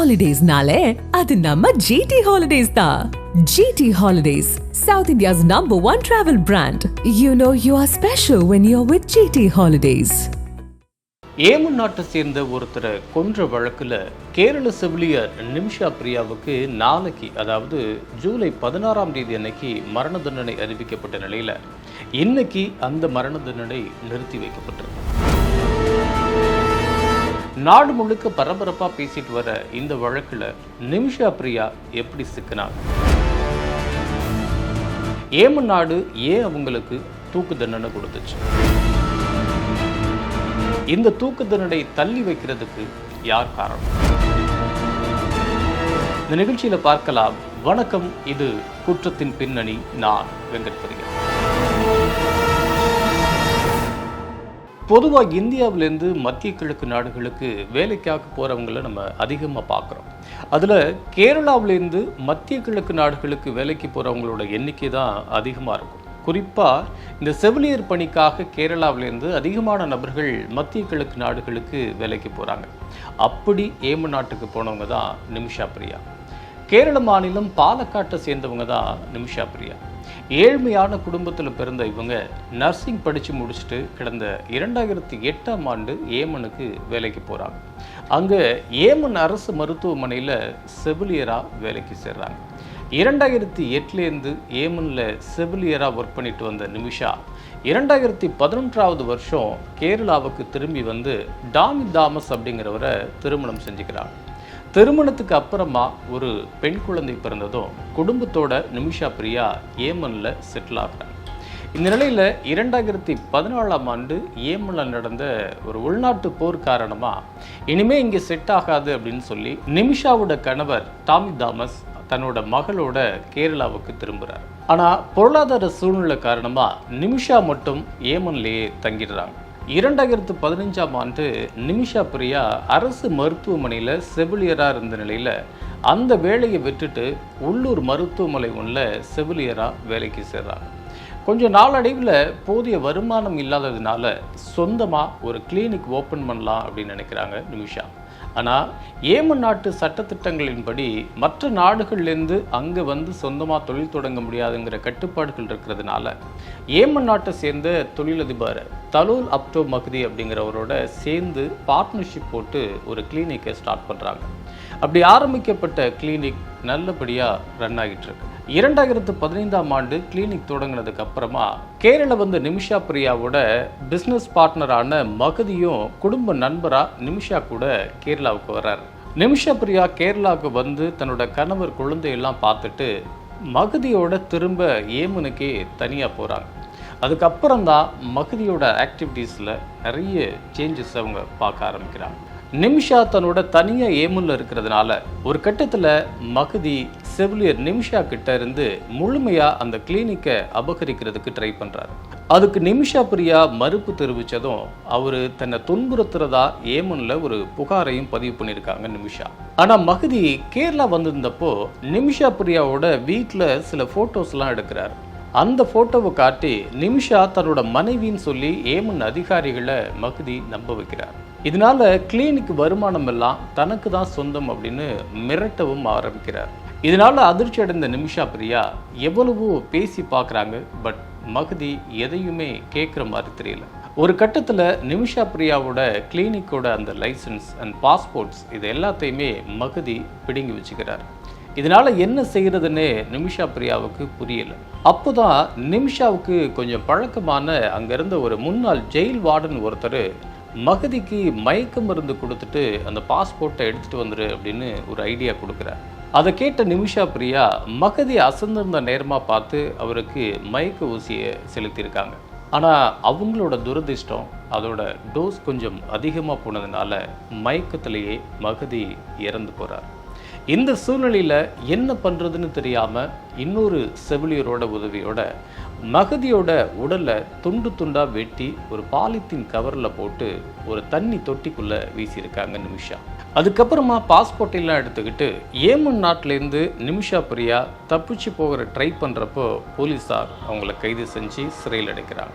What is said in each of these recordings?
ஹாலிடேஸ்னாலே அது நம்ம ஜிடி ஹாலிடேஸ் தான் GT holidays South India's number one travel brand you know you are special when you are with GT holidays Yemen நாட்டை சேர்ந்த ஒருத்தரை கொன்ற வழக்கில் கேரள செவிலியர் நிமிஷா பிரியாவுக்கு நாளைக்கு அதாவது ஜூலை பதினாறாம் தேதி அன்னைக்கு மரண தண்டனை அறிவிக்கப்பட்ட நிலையில் இன்னைக்கு அந்த மரண தண்டனை நிறுத்தி வைக்கப்பட்டிருக்கு. நாடு முழுக்க பரபரப்பாக பேசிட்டு வர இந்த வழக்கில் நிமிஷா பிரியா எப்படி சிக்கினார் ஏமன் நாடு ஏன் அவங்களுக்கு தூக்கு தண்டனை கொடுத்துச்சு? இந்த தூக்கு தண்டனை தள்ளி வைக்கிறதுக்கு யார் காரணம்? இந்த நிகழ்ச்சியில பார்க்கலாம். வணக்கம் இது குற்றத்தின் பின்னணி நான் வெங்கட் பொதுவாக இந்தியாவிலேருந்து மத்திய கிழக்கு நாடுகளுக்கு வேலைக்காக போகிறவங்கள நம்ம அதிகமாக பார்க்குறோம். அதில் கேரளாவிலேருந்து மத்திய கிழக்கு நாடுகளுக்கு வேலைக்கு போகிறவங்களோட எண்ணிக்கை தான் அதிகமாக இருக்கும். குறிப்பாக இந்த செவிலியர் பணிக்காக கேரளாவிலேருந்து அதிகமான நபர்கள் மத்திய கிழக்கு நாடுகளுக்கு வேலைக்கு போகிறாங்க அப்படி ஏம நாட்டுக்கு போனவங்க தான் நிமிஷா பிரியா. கேரள மாநிலம் பாலக்காட்டை சேர்ந்தவங்க தான் நிமிஷா பிரியா. ஏழ்மையான குடும்பத்தில் பிறந்த இவங்க நர்சிங் படித்து முடிச்சுட்டு கிடந்த இரண்டாயிரத்தி எட்டாம் ஆண்டு ஏமனுக்கு வேலைக்கு போகிறாங்க அங்கே ஏமன் அரசு மருத்துவமனையில் செவிலியராக வேலைக்கு சேர்றாங்க. இரண்டாயிரத்தி எட்டுலேருந்து ஏமனில் செவிலியராக ஒர்க் பண்ணிட்டு வந்த நிமிஷா இரண்டாயிரத்தி பதினொன்றாவது வருஷம் கேரளாவுக்கு திரும்பி வந்து டாமி தாமஸ் அப்படிங்கிறவரை திருமணம் செஞ்சுக்கிறாங்க. திருமணத்துக்கு அப்புறமா ஒரு பெண் குழந்தை பிறந்ததும் குடும்பத்தோட நிமிஷா பிரியா ஏமனில் செட்டில் ஆகிட்டாங்க. இந்த நிலையில் இரண்டாயிரத்தி பதினாலாம் ஆண்டு ஏமனில் நடந்த ஒரு உள்நாட்டு போர் காரணமாக இனிமே இங்கே செட் ஆகாது அப்படின்னு சொல்லி நிமிஷாவோட கணவர் டாமி தாமஸ் தன்னோட மகளோட கேரளாவுக்கு திரும்புகிறார் ஆனால் பொருளாதார சூழ்நிலை காரணமாக நிமிஷா மட்டும் ஏமன்லேயே தங்கிடுறாங்க. இரண்டாயிரத்து பதினஞ்சாம் ஆண்டு நிமிஷா பிரியா அரசு மருத்துவமனையில் செவிலியராக இருந்த நிலையில் அந்த வேலையை விட்டுட்டு உள்ளூர் மருத்துவமனை உள்ள செவிலியராக வேலைக்கு சேர்றாங்க. கொஞ்சம் நாளடைவில் போதிய வருமானம் இல்லாததுனால சொந்தமாக ஒரு கிளினிக் ஓப்பன் பண்ணலாம் அப்படின்னு நினைக்கிறாங்க நிமிஷா. ஆனால் ஏமன் நாட்டு சட்டத்திட்டங்களின்படி மற்ற நாடுகள்லேருந்து அங்கே வந்து சொந்தமாக தொழில் தொடங்க முடியாதுங்கிற கட்டுப்பாடுகள் இருக்கிறதுனால ஏமன் நாட்டை சேர்ந்த தொழிலதிபர் தலூல் அப்டோ மக்தி அப்படிங்கிறவரோட சேர்ந்து பார்ட்னர்ஷிப் போட்டு ஒரு கிளினிக்கை ஸ்டார்ட் பண்ணுறாங்க அப்படி ஆரம்பிக்கப்பட்ட கிளினிக் நல்லபடியாக ரன் ஆகிட்டு இருக்கு. இரண்டாயிரத்து பதினைந்தாம் ஆண்டு கிளினிக் தொடங்கினதுக்கு அப்புறமா கேரள வந்த நிமிஷா பிரியாவோட பிஸ்னஸ் பார்ட்னரான மகதியும் குடும்ப நண்பராக நிமிஷா கூட கேரளாவுக்கு வர்றார். நிமிஷா பிரியா கேரளாவுக்கு வந்து தன்னோட கணவர் குழந்தையெல்லாம் பார்த்துட்டு மகதியோட திரும்ப ஏமனுக்கே தனியாக போகிறாங்க அதுக்கப்புறம் தான் மகதியோட ஆக்டிவிட்டீஸில் நிறைய சேஞ்சஸ் அவங்க பார்க்க ஆரம்பிக்கிறாங்க. நிமிஷா தன்னோட தனியாக ஏமுல்ல இருக்கிறதுனால ஒரு கட்டத்தில் மகதி செவிலியர் நிமிஷா கிட்ட இருந்து முழுமையாக அந்த கிளினிக்கை அபகரிக்கிறதுக்கு ட்ரை பண்ணுறாரு அதுக்கு நிமிஷா பிரியா மறுப்பு தெரிவித்ததும் அவர் தன்னை துன்புறுத்துறதா ஏமனில் ஒரு புகாரையும் பதிவு பண்ணியிருக்காங்க நிமிஷா. ஆனால் மகதி கேரளா வந்திருந்தப்போ நிமிஷா பிரியாவோட வீட்டில் சில ஃபோட்டோஸ்லாம் எடுக்கிறார். அந்த ஃபோட்டோவை காட்டி நிமிஷா தன்னோட மனைவின்னு சொல்லி ஏமன் அதிகாரிகளை மகுதி நம்ப வைக்கிறார். இதனால கிளினிக் வருமானம் எல்லாம் தனக்கு தான் சொந்தம் அப்படின்னு மிரட்டவும் ஆரம்பிக்கிறார். இதனால் அதிர்ச்சி அடைந்த நிமிஷா பிரியா எவ்வளவோ பேசி பார்க்குறாங்க பட் மகுதி எதையுமே கேட்குற மாதிரி தெரியல. ஒரு கட்டத்தில் நிமிஷா பிரியாவோட கிளினிக்கோட அந்த லைசன்ஸ் அண்ட் பாஸ்போர்ட்ஸ் இது எல்லாத்தையுமே மகதி பிடுங்கி வச்சுக்கிறார். இதனால என்ன செய்கிறதுன்னு நிமிஷா பிரியாவுக்கு புரியல. அப்போதான் நிமிஷாவுக்கு கொஞ்சம் பழக்கமான அங்கேருந்த ஒரு முன்னாள் ஜெயில் வார்டன் ஒருத்தர் மகதிக்கு மயக்க மருந்து கொடுத்துட்டு அந்த பாஸ்போர்ட்டை எடுத்துகிட்டு வந்துரு அப்படின்னு ஒரு ஐடியா கொடுக்குறார். அதை கேட்ட நிமிஷா பிரியா மகதி அசந்திருந்த நேரமாக பார்த்து அவருக்கு மயக்க ஊசியை செலுத்தியிருக்காங்க. ஆனால் அவங்களோட துரதிர்ஷ்டம் அதோட டோஸ் கொஞ்சம் அதிகமாக போனதுனால மயக்கத்திலேயே மகதி இறந்து போகிறார் இந்த சூழ்நிலையில் என்ன பண்ணுறதுன்னு தெரியாமல் இன்னொரு செவிலியரோட உதவியோட மகதியோட உடலை துண்டு துண்டாக வெட்டி ஒரு பாலித்தீன் கவரில் போட்டு ஒரு தண்ணி தொட்டிக்குள்ளே வீசியிருக்காங்க நிமிஷா. அதுக்கப்புறமா பாஸ்போர்ட் எல்லாம் எடுத்துக்கிட்டு ஏமன் நாட்டிலேருந்து நிமிஷா பிரியா தப்பிச்சு போகிற ட்ரை பண்ணுறப்போ போலீஸார் அவங்கள கைது செஞ்சு சிறையில் அடைக்கிறாங்க.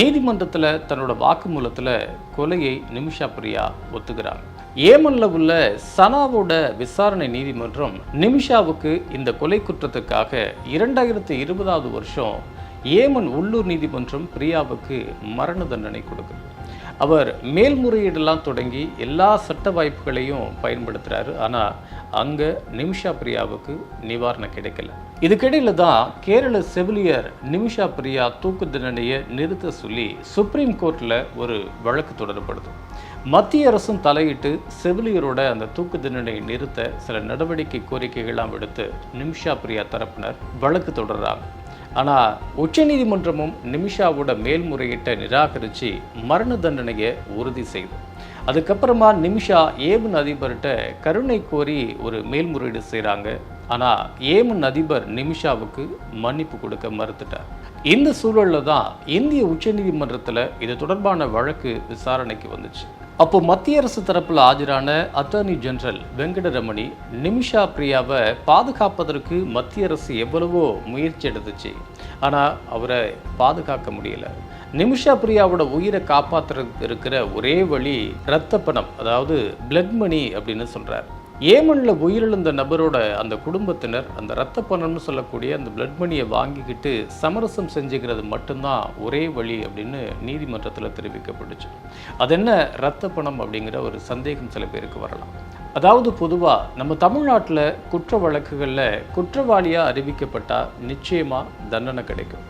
நீதிமன்றத்தில் தன்னோட வாக்குமூலத்தில் கொலையை நிமிஷா பிரியா ஒத்துக்கிறாங்க. ஏமன்ல உள்ள சனாவோட விசாரணை நீதிமன்றம் நிமிஷாவுக்கு இந்த கொலை குற்றத்துக்காக இரண்டாயிரத்தி இருபதாவது வருஷம் ஏமன் உள்ளூர் நீதிமன்றம் பிரியாவுக்கு மரண தண்டனை கொடுக்குது அவர் மேல்முறையீடெல்லாம் தொடங்கி எல்லா சட்ட வாய்ப்புகளையும் பயன்படுத்துகிறாரு ஆனால் அங்கே நிமிஷா பிரியாவுக்கு நிவாரணம் கிடைக்கல. இதுக்கிடையில் தான் கேரள செவிலியர் நிமிஷா பிரியா தூக்கு தண்டனையை நிறுத்த சொல்லி சுப்ரீம் கோர்ட்டில் ஒரு வழக்கு தொடரப்படுது. மத்திய அரசும் தலையிட்டு செவிலியரோட அந்த தூக்கு தண்டனையை நிறுத்த சில நடவடிக்கை கோரிக்கைகள்லாம் விடுத்து நிமிஷா பிரியா தரப்பினர் வழக்கு தொடர்றாங்க. ஆனால் உச்சநீதிமன்றமும் நிமிஷாவோட மேல்முறையீட்டை நிராகரித்து மரண தண்டனையை உறுதி செய்து. அதுக்கப்புறமா நிமிஷா ஏமன் அதிபர்கிட்ட கருணை கோரி ஒரு மேல்முறையீடு செய்கிறாங்க ஆனால் ஏமன் அதிபர் நிமிஷாவுக்கு மன்னிப்பு கொடுக்க மறுத்துட்டார். இந்த சூழலில் தான் இந்திய உச்சநீதிமன்றத்தில் இது தொடர்பான வழக்கு விசாரணைக்கு வந்துச்சு. அப்போ மத்திய அரசு தரப்பில் ஆஜரான அட்டர்னி ஜெனரல் வெங்கடரமணி நிமிஷா பிரியாவை பாதுகாப்பதற்கு மத்திய அரசு எவ்வளவோ முயற்சி எடுத்துச்சு. ஆனால் அவரை பாதுகாக்க முடியல. நிமிஷா பிரியாவோட உயிரை காப்பாற்றுறதுக்கு இருக்கிற ஒரே வழி இரத்த பணம் அதாவது பிளட் மணி அப்படின்னு சொல்கிறார் ஏமனில் உயிரிழந்த நபரோட அந்த குடும்பத்தினர் அந்த இரத்த பணம்னு சொல்லக்கூடிய அந்த பிளட் மணியை வாங்கிக்கிட்டு சமரசம் செஞ்சுக்கிறது மட்டும்தான் ஒரே வழி அப்படின்னு நீதிமன்றத்தில் தெரிவிக்கப்பட்டுச்சு. அது என்ன இரத்த பணம் அப்படிங்கிற ஒரு சந்தேகம் சில பேருக்கு வரலாம். அதாவது பொதுவாக நம்ம தமிழ்நாட்டில் குற்ற வழக்குகளில் குற்றவாளியாக அறிவிக்கப்பட்டால் நிச்சயமாக தண்டனை கிடைக்கும்.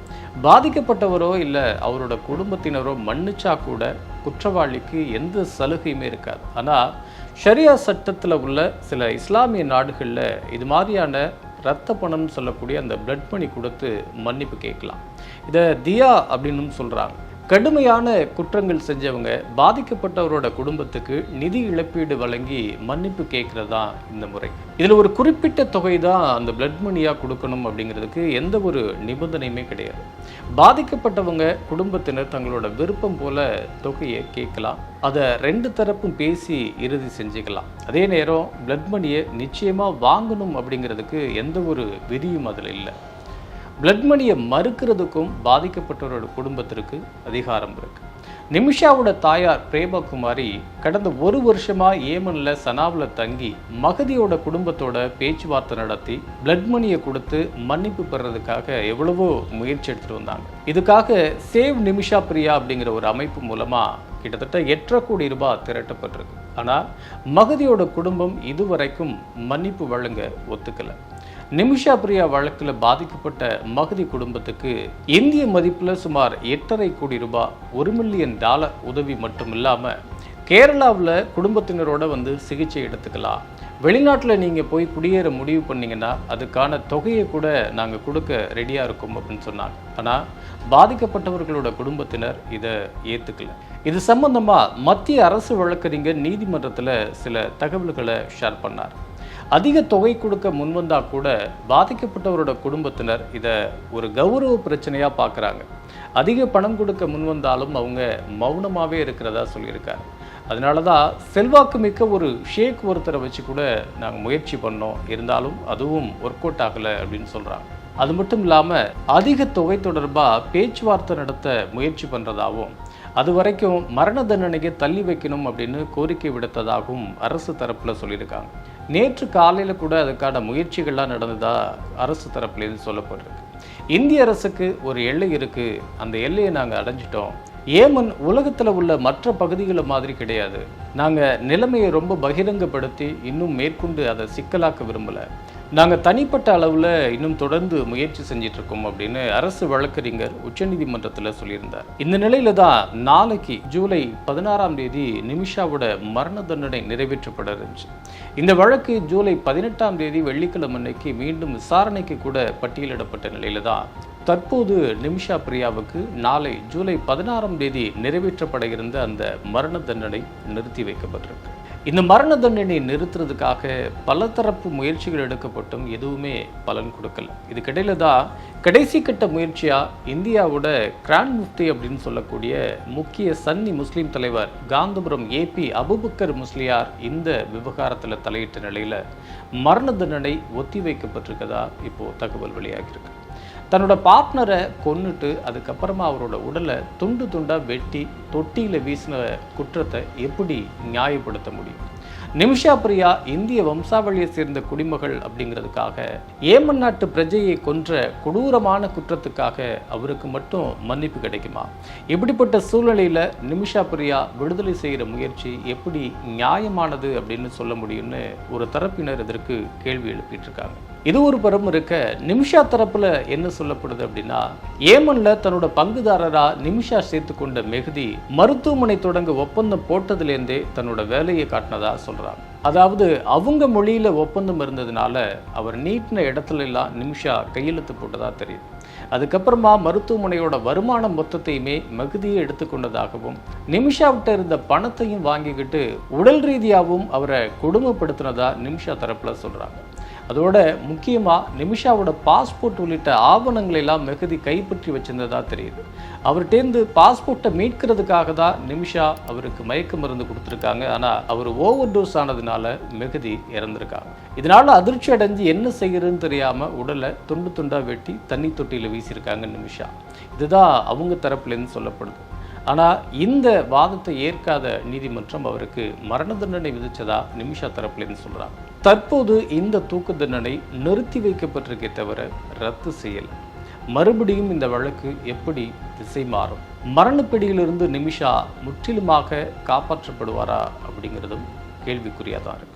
பாதிக்கப்பட்டவரோ இல்லை அவரோட குடும்பத்தினரோ மன்னிச்சா கூட குற்றவாளிக்கு எந்த சலுகையுமே இருக்காது. ஆனால் ஷரியா சட்டத்தில் உள்ள சில இஸ்லாமிய நாடுகளில் இது மாதிரியான இரத்த பணம்னு சொல்லக்கூடிய அந்த பிளட் மணி கொடுத்து மன்னிப்பு கேட்கலாம். இதை தியா அப்படின்னு சொல்கிறாங்க கடுமையான குற்றங்கள் செஞ்சவங்க பாதிக்கப்பட்டவரோட குடும்பத்துக்கு நிதி இழப்பீடு வழங்கி மன்னிப்பு கேட்கறது இந்த முறை. இதில் ஒரு குறிப்பிட்ட தொகை தான் அந்த பிளட் மணியாக கொடுக்கணும் அப்படிங்கிறதுக்கு எந்த ஒரு நிபந்தனையுமே கிடையாது. பாதிக்கப்பட்டவங்க குடும்பத்தினர் தங்களோட விருப்பம் போல தொகையை கேட்கலாம். அதை ரெண்டு தரப்பும் பேசி இறுதி செஞ்சுக்கலாம். அதே நேரம் பிளட் மணியை நிச்சயமாக வாங்கணும் அப்படிங்கிறதுக்கு எந்த ஒரு விதியும் அதில் இல்லை. பிளட் மணியை மறுக்கிறதுக்கும் பாதிக்கப்பட்டவரோட குடும்பத்திற்கு அதிகாரம் இருக்கு. நிமிஷாவோட தாயார் பிரேமகுமாரி கடந்த ஒரு வருஷமா ஏமன்ல சனாவில் தங்கி மகதியோட குடும்பத்தோட பேச்சுவார்த்தை நடத்தி பிளட் மணியை கொடுத்து மன்னிப்பு பெறதுக்காக எவ்வளவோ முயற்சி எடுத்துட்டு வந்தாங்க. இதுக்காக சேவ் நிமிஷா பிரியா அப்படிங்கிற ஒரு அமைப்பு மூலமா கிட்டத்தட்ட எட்டரை கோடி ரூபாய் திரட்டப்பட்டிருக்கு. ஆனால் மகதியோட குடும்பம் இதுவரைக்கும் மன்னிப்பு வழங்க ஒத்துக்கல. நிமிஷா பிரியா வழக்கில் பாதிக்கப்பட்ட மகதி குடும்பத்துக்கு இந்திய மதிப்பில் சுமார் எட்டரை கோடி ரூபாய் ஒரு மில்லியன் டாலர் உதவி மட்டும் இல்லாமல் கேரளாவில் குடும்பத்தினரோட வந்து சிகிச்சை எடுத்துக்கலாம். வெளிநாட்டில் நீங்கள் போய் குடியேற முடிவு பண்ணிங்கன்னா அதுக்கான தொகையை கூட நாங்கள் கொடுக்க ரெடியாக இருக்கோம் அப்படின்னு சொன்னாங்க. ஆனால் பாதிக்கப்பட்டவர்களோட குடும்பத்தினர் இதை ஏற்றுக்கல இது சம்பந்தமாக மத்திய அரசு வழக்கறிஞர் நீதிமன்றத்தில் சில தகவல்களை ஷேர் பண்ணார். அதிக தொகை கொடுக்க முன்வந்தா கூட பாதிக்கப்பட்டவரோட குடும்பத்தினர் இதை ஒரு கௌரவ பிரச்சனையாக பார்க்குறாங்க அதிக பணம் கொடுக்க முன்வந்தாலும் அவங்க மௌனமாகவே இருக்கிறதா சொல்லியிருக்காரு. அதனால தான் செல்வாக்கு மிக்க ஒரு ஷேக் ஒருத்தரை வச்சு கூட நாங்கள் முயற்சி பண்ணோம். இருந்தாலும் அதுவும் ஒர்க் அவுட் ஆகலை அப்படின்னு சொல்கிறாங்க அது மட்டும் இல்லாமல் அதிக தொகை தொடர்பாக பேச்சுவார்த்தை நடத்த முயற்சி பண்ணுறதாகவும் அது வரைக்கும் மரண தண்டனையை தள்ளி வைக்கணும் அப்படின்னு கோரிக்கை விடுத்ததாகவும் அரசு தரப்பில் சொல்லியிருக்காங்க. நேற்று காலையில் கூட அதுக்கான முயற்சிகள்லாம் நடந்ததா அரசு தரப்புலேருந்து சொல்லப்பட்டிருக்கு. இந்திய அரசுக்கு ஒரு எல்லை இருக்குது அந்த எல்லையை நாங்கள் அடைஞ்சிட்டோம். ஏமன் உலகத்தில் உள்ள மற்ற பகுதிகளை மாதிரி கிடையாது. நாங்கள் நிலைமையை ரொம்ப பகிரங்கப்படுத்தி இன்னும் மேற்கொண்டு அதை சிக்கலாக்க விரும்பலை. நாங்கள் தனிப்பட்ட அளவில் இன்னும் தொடர்ந்து முயற்சி செஞ்சிட்டு இருக்கோம் அப்படின்னு அரசு வழக்கறிஞர் உச்சநீதிமன்றத்தில் சொல்லியிருந்தார். இந்த நிலையில தான் நாளைக்கு ஜூலை பதினாறாம் தேதி நிமிஷாவோட மரண தண்டனை நிறைவேற்றப்பட இருந்துச்சு. இந்த வழக்கு ஜூலை பதினெட்டாம் தேதி வெள்ளிக்கிழமை அன்னைக்கு மீண்டும் விசாரணைக்கு கூட பட்டியலிடப்பட்ட நிலையில தான் தற்போது நிமிஷா பிரியாவுக்கு நாளை ஜூலை பதினாறாம் தேதி நிறைவேற்றப்பட இருந்த அந்த மரண தண்டனை நிறுத்தி வைக்கப்பட்டிருக்கு. இந்த மரண தண்டனை நிறுத்துறதுக்காக பல தரப்பு முயற்சிகள் எடுக்கப்பட்டும் எதுவுமே பலன் கொடுக்கல. இதுக்கிடையில தான் கடைசி கட்ட முயற்சியாக இந்தியாவோட கிராண்ட் முஃப்தி அப்படின்னு சொல்லக்கூடிய முக்கிய சன்னி முஸ்லீம் தலைவர் காந்தபுரம் ஏபி அபுபக்கர் முஸ்லியார் இந்த விவகாரத்தில் தலையிட்ட நிலையில் மரண தண்டனை ஒத்தி வைக்கப்பட்டிருக்கதா இப்போது தகவல் வெளியாகியிருக்கு. தன்னோட பார்ட்னரை கொன்னுட்டு அதுக்கப்புறமா அவரோட உடலை துண்டு துண்டாக வெட்டி தொட்டியில் வீசின குற்றத்தை எப்படி நியாயப்படுத்த முடியும்? நிமிஷா பிரியா இந்திய வம்சாவளியை சேர்ந்த குடிமகள் அப்படிங்கிறதுக்காக ஏமன் நாட்டு பிரஜையை கொன்ற கொடூரமான குற்றத்துக்காக அவருக்கு மட்டும் மன்னிப்பு கிடைக்குமா? இப்படிப்பட்ட சூழ்நிலையில நிமிஷா பிரியா விடுதலை செய்கிற முயற்சி எப்படி நியாயமானது அப்படின்னு சொல்ல முடியும்னு ஒரு தரப்பினர் இதற்கு கேள்வி எழுப்பிட்டு இருக்காங்க. இது ஒரு புறம் இருக்க நிமிஷா தரப்பில் என்ன சொல்லப்படுது அப்படின்னா ஏமன்ல தன்னோட பங்குதாரரா நிமிஷா சேர்த்து கொண்ட மெகுதி மருத்துவமனை தொடங்க ஒப்பந்தம் போட்டதுலேருந்தே தன்னோட வேலையை காட்டினதா சொல்றாங்க. அதாவது அவங்க மொழியில் ஒப்பந்தம் இருந்ததுனால அவர் நீட்டின இடத்துல எல்லாம் நிமிஷா கையெழுத்து போட்டதா தெரியுது. அதுக்கப்புறமா மருத்துவமனையோட வருமானம் மொத்தத்தையுமே மகுதியை எடுத்துக்கொண்டதாகவும் நிமிஷாவிட்ட இருந்த பணத்தையும் வாங்கிக்கிட்டு உடல் ரீதியாகவும் அவரை கொடுமைப்படுத்தினதா நிமிஷா தரப்புல சொல்றாங்க. அதோட முக்கியமாக நிமிஷாவோட பாஸ்போர்ட் உள்ளிட்ட ஆவணங்களை எல்லாம் மெகுதி கைப்பற்றி வச்சிருந்ததா தெரியுது. அவர்கிட்டேருந்து பாஸ்போர்ட்டை மீட்கிறதுக்காக தான் நிமிஷா அவருக்கு மயக்க மருந்து கொடுத்துருக்காங்க. ஆனால் அவர் ஓவர் டோஸ் ஆனதுனால மெகுதி இறந்துருக்காங்க. இதனால் அதிர்ச்சி அடைஞ்சு என்ன செய்கிறதுன்னு தெரியாமல் உடலை துண்டு துண்டாக வெட்டி தண்ணி தொட்டியில் வீசியிருக்காங்க நிமிஷா. இதுதான் அவங்க தரப்புலேருந்து சொல்லப்படுது. ஆனால் இந்த வாதத்தை ஏற்காத நீதிமன்றம் அவருக்கு மரண தண்டனை விதித்ததா நிமிஷா தரப்புலேருந்து சொல்கிறாங்க தற்போது இந்த தூக்கு தண்டனை நிறுத்தி வைக்கப்பட்டிருக்கே தவிர ரத்து செய்யல. மறுபடியும் இந்த வழக்கு எப்படி திசை மாறும்? மரணப்பிடியிலிருந்து நிமிஷா முற்றிலுமாக காப்பாற்றப்படுவாரா அப்படிங்கிறதும் கேள்விக்குறியாக தான் இருக்கு.